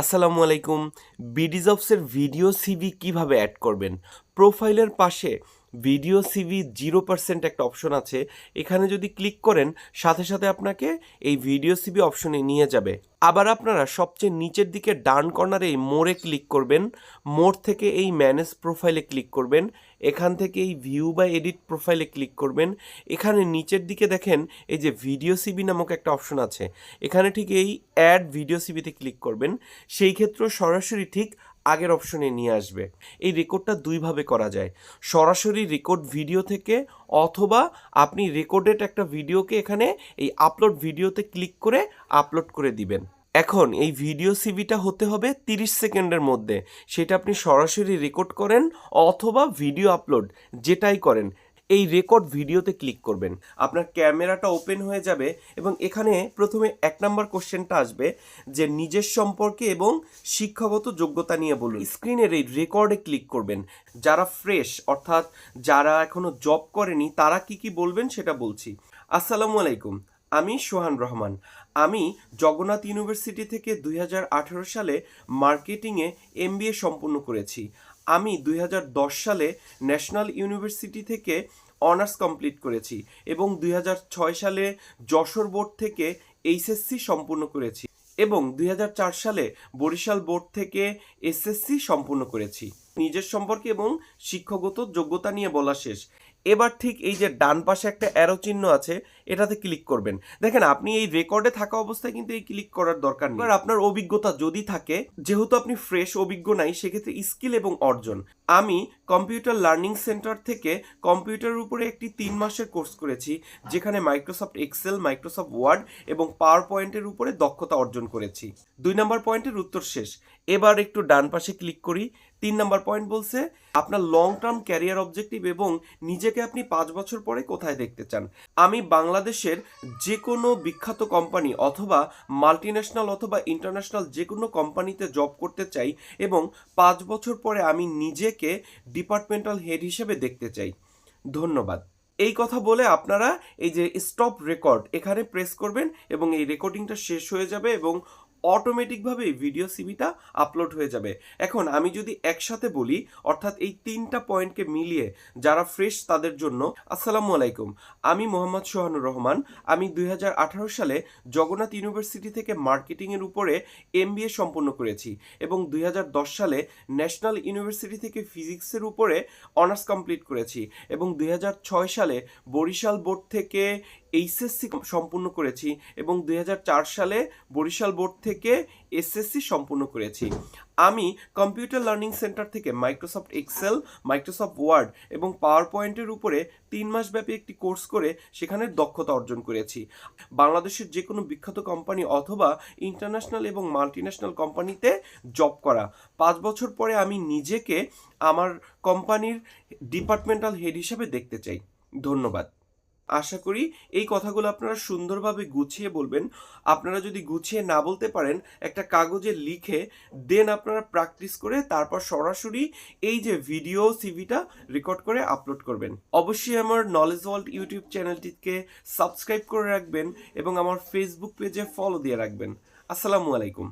আসসালামু আলাইকুম। বিডিজবসের ভিডিও সিভি কীভাবে অ্যাড করবেন? প্রোফাইলের পাশে ভিডিও সিভি জিরো পার্সেন্ট একটা অপশন আছে। এখানে যদি ক্লিক করেন, সাথে সাথে আপনাকে এই ভিডিও সিভি অপশনে নিয়ে যাবে। আবার আপনারা সবচেয়ে নিচের দিকে ডান কর্নারে মোড়ে ক্লিক করবেন। মোড় থেকে এই ম্যানেজ প্রোফাইলে ক্লিক করবেন। এখান থেকে এই ভিউ বা এডিট প্রোফাইলে ক্লিক করবেন। এখানে নিচের দিকে দেখেন, এই যে ভিডিও সিবি নামক একটা অপশন আছে। এখানে ঠিক এই অ্যাড ভিডিও সিবিতে ক্লিক করবেন। সেই ক্ষেত্রে সরাসরি ঠিক আগের অপশনে নিয়ে আসবে। এই রেকর্ডটা দুইভাবে করা যায়। সরাসরি রেকর্ড ভিডিও থেকে অথবা আপনি রেকর্ডেড একটা ভিডিওকে এখানে এই আপলোড ভিডিওতে ক্লিক করে আপলোড করে দিবেন। এখন এই ভিডিও সিভিটা হতে হবে তিরিশ সেকেন্ডের মধ্যে। সেটা আপনি সরাসরি রেকর্ড করেন অথবা ভিডিও আপলোড যেটাই করেন, এই রেকর্ড ভিডিওতে ক্লিক করবেন। আপনার ক্যামেরাটা ওপেন হয়ে যাবে এবং এখানে প্রথমে এক নম্বর কোশ্চেনটা আসবে যে নিজের সম্পর্কে এবং শিক্ষাগত যোগ্যতা নিয়ে বলুন। স্ক্রিনের এই রেকর্ডে ক্লিক করবেন। যারা ফ্রেশ অর্থাৎ যারা এখনও জব করেনি, তারা কি কি বলবেন সেটা বলছি। আসসালামু আলাইকুম। আমি সোহান রহমান। আমি জগন্নাথ ইউনিভার্সিটি থেকে দুই হাজার আঠারো সালে মার্কেটিংয়ে এমবিএ সম্পূর্ণ করেছি। আমি দুই হাজার দশ সালে ন্যাশনাল ইউনিভার্সিটি থেকে অনার্স কমপ্লিট করেছি এবং দুই হাজার ছয় সালে যশোর বোর্ড থেকে এইচএসসি সম্পূর্ণ করেছি এবং দুই হাজার চার সালে বরিশাল বোর্ড থেকে এসএসসি সম্পূর্ণ করেছি। নিজের সম্পর্কে এবং শিক্ষাগত যোগ্যতা নিয়ে বলা শেষ। এবার ঠিক এই যে ডান পাশে একটা অ্যারো চিহ্ন আছে এটাতে ক্লিক করবেন। দেখেন, আপনি এই রেকর্ডে থাকা অবস্থায় কিন্তু এই ক্লিক করার দরকার নেই। আপনার অভিজ্ঞতা যদি থাকে, যেহেতু আপনি ফ্রেশ অভিজ্ঞ নাই, সেক্ষেত্রে স্কিল এবং অর্জন। আমি কম্পিউটার লার্নিং সেন্টার থেকে কম্পিউটারের উপরে একটি তিন মাসের কোর্স করেছি, যেখানে মাইক্রোসফট এক্সেল মাইক্রোসফট ওয়ার্ড এবং পাওয়ার পয়েন্টের উপরে দক্ষতা অর্জন করেছি। দুই নম্বর পয়েন্টের উত্তর শেষ। এবার একটু ডান পাশে ক্লিক করি। তিন নম্বর পয়েন্ট বলছে, আপনার লং টার্ম ক্যারিয়ার অবজেক্টিভ এবং নিজেকে আপনি পাঁচ বছর পরে কোথায় দেখতে চান? আমি বাংলাদেশের যে কোনো বিখ্যাত কোম্পানি অথবা মাল্টিন্যাশনাল অথবা ইন্টারন্যাশনাল যে কোনো কোম্পানিতে জব করতে চাই এবং পাঁচ বছর পরে আমি নিজেকে ডিপার্টমেন্টাল হেড হিসেবে দেখতে চাই। ধন্যবাদ। এই কথা বলে আপনারা এই যে স্টপ রেকর্ড এখানে প্রেস করবেন এবং এই রেকর্ডিংটা শেষ হয়ে যাবে এবং অটোমেটিকভাবে ভিডিও সিবিটা আপলোড হয়ে যাবে। এখন আমি যদি একসাথে বলি, অর্থাৎ এই তিনটা পয়েন্টকে মিলিয়ে যারা ফ্রেশ তাদের জন্য, আসসালামু আলাইকুম। আমি মোহাম্মদ সোহানুর রহমান। আমি দুই হাজার আঠারো সালে জগন্নাথ ইউনিভার্সিটি থেকে মার্কেটিংয়ের উপরে এমবিএ সম্পন্ন করেছি এবং দুই হাজার দশ সালে ন্যাশনাল ইউনিভার্সিটি থেকে ফিজিক্সের উপরে অনার্স কমপ্লিট করেছি এবং দুই হাজার ছয় সালে বরিশাল বোর্ড থেকে এইচএসসি সম্পূর্ণ করেছি এবং দু হাজার চার সালে বরিশাল বোর্ড থেকে এসএসসি সম্পূর্ণ করেছি। আমি কম্পিউটার লার্নিং সেন্টার থেকে মাইক্রোসফট এক্সেল, মাইক্রোসফট ওয়ার্ড এবং পাওয়ার পয়েন্টের উপরে তিন মাস ব্যাপী একটি কোর্স করে সেখানে দক্ষতা অর্জন করেছি। বাংলাদেশের যে কোনো বিখ্যাত কোম্পানি অথবা ইন্টারন্যাশনাল এবং মাল্টিন্যাশনাল কোম্পানিতে জব করা। পাঁচ বছর পরে আমি নিজেকে আমার কোম্পানির ডিপার্টমেন্টাল হেড হিসাবে দেখতে চাই। ধন্যবাদ। আশা করি এই কথাগুলো আপনারা সুন্দরভাবে গুছিয়ে বলবেন। আপনারা যদি গুছিয়ে না বলতে পারেন, একটা কাগজে লিখে দেন আপনারা প্র্যাকটিস করে তারপর সরাসরি এই যে ভিডিও সিভিটা রেকর্ড করে আপলোড করবেন। অবশ্যই আমার নলেজ ওয়ার্ল্ড ইউটিউব চ্যানেলটিকে সাবস্ক্রাইব করে রাখবেন এবং আমার ফেসবুক পেজে ফলো দিয়ে রাখবেন। আসসালামু আলাইকুম।